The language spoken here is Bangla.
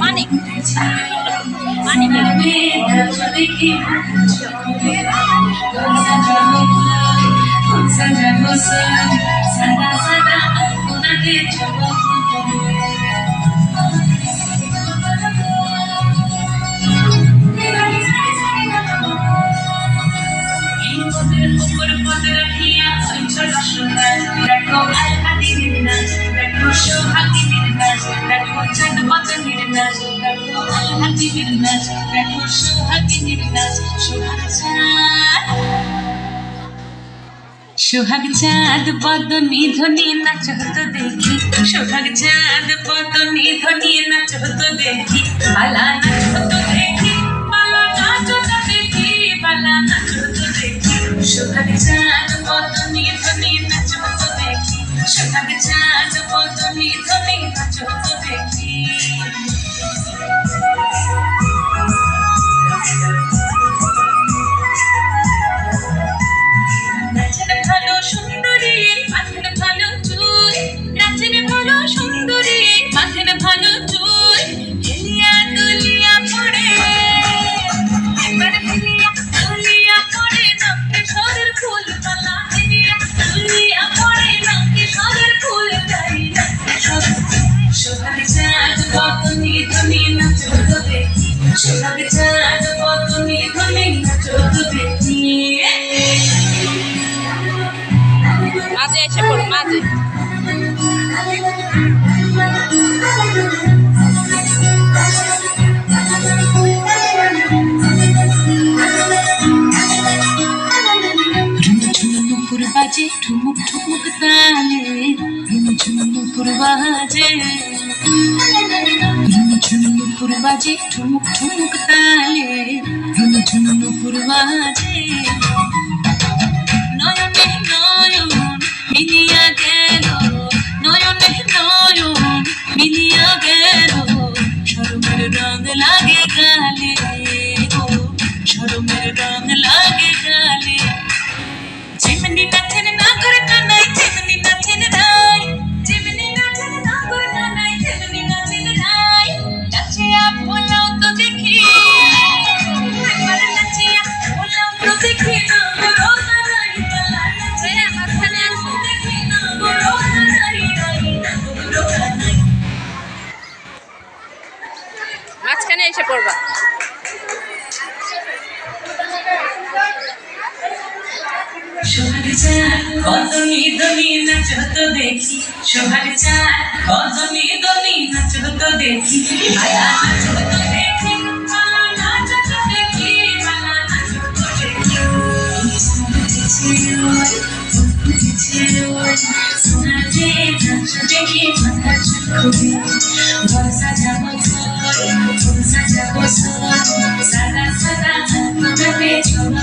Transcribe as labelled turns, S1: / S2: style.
S1: মানিক মানিক
S2: দেখো সোহাগিনীর নাচ দেখো চাঁদ বদনের নাচ দেখো আলহাদিনের নাচ দেখো সোহাগিনীর নাচ সোহাগ চাঁদ সোহাগ চাঁদ বদনি ধ্বনি নাচ হতো দেখি সোহাগ চাঁদ বদনি ধ্বনি নাচ হতো দেখি পালা নাচ হতো দেখি পালা নাচ হতো দেখি পালা নাচ হতো দেখি সোহাগ চাঁদ বদনি ধ্বনি নাচ হতো দেখি সোহাগ চাঁদ চাঁদ বদনি ধনি নাচ তো দেখি সোহাগ চাঁদ বদনি ধনি নাচ তো দেখি
S1: মাঝে এসে পড়ো, মাঝে।
S2: বাজে ঠুমুক ঠুমুক তালে ঝুমঝুমুকুর বাজে। ঝুমঝুমুকুর বাজে ঠুমুক ঠুমুক তালে ঝুমঝুমুকুর বাজে মাঝখানে
S1: এসে পড়বা।
S2: সোহাগ হতো দেখি। দেখি। it's